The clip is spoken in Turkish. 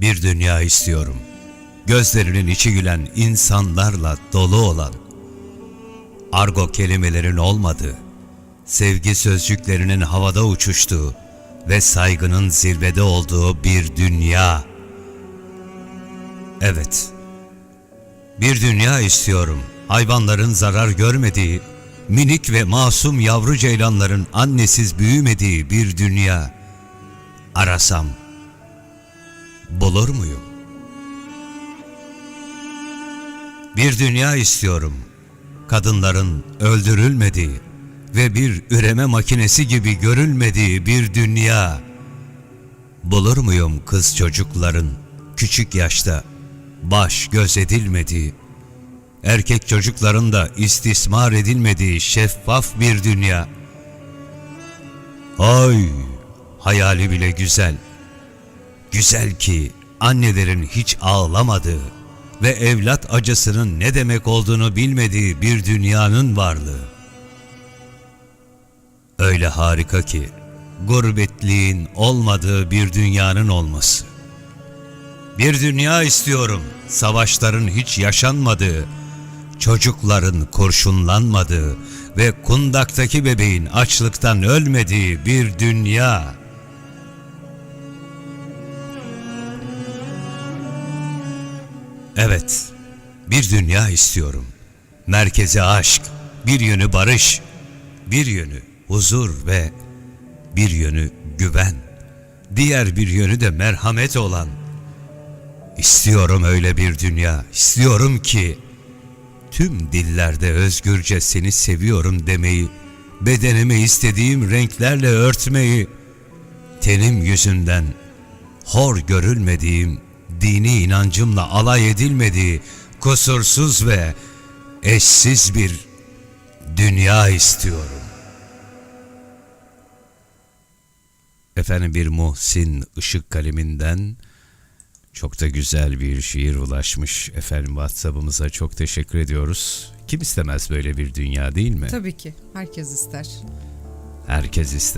Bir dünya istiyorum. Gözlerinin içi gülen insanlarla dolu olan. Argo kelimelerin olmadığı, sevgi sözcüklerinin havada uçuştuğu ve saygının zirvede olduğu bir dünya. Evet. Bir dünya istiyorum. Hayvanların zarar görmediği, minik ve masum yavru ceylanların annesiz büyümediği bir dünya. Arasam bulur muyum? Bir dünya istiyorum. Kadınların öldürülmediği ve bir üreme makinesi gibi görülmediği bir dünya. Bulur muyum kız çocukların küçük yaşta baş göz edilmediği, erkek çocukların da istismar edilmediği şeffaf bir dünya. Ay, hayali bile güzel. Güzel ki annelerin hiç ağlamadığı ve evlat acısının ne demek olduğunu bilmediği bir dünyanın varlığı. Öyle harika ki gurbetliğin olmadığı bir dünyanın olması. Bir dünya istiyorum, savaşların hiç yaşanmadığı, çocukların kurşunlanmadığı ve kundaktaki bebeğin açlıktan ölmediği bir dünya. Evet, bir dünya istiyorum. Merkezi aşk, bir yönü barış, bir yönü huzur ve bir yönü güven. Diğer bir yönü de merhamet olan. İstiyorum öyle bir dünya. İstiyorum ki tüm dillerde özgürce seni seviyorum demeyi, bedenimi istediğim renklerle örtmeyi, tenim yüzünden hor görülmediğim, dini inancımla alay edilmediği kusursuz ve eşsiz bir dünya istiyorum. Efendim bir Muhsin ışık kaleminden çok da güzel bir şiir ulaşmış. Efendim WhatsApp'ımıza çok teşekkür ediyoruz. Kim istemez böyle bir dünya değil mi? Tabii ki. Herkes ister. Herkes ister.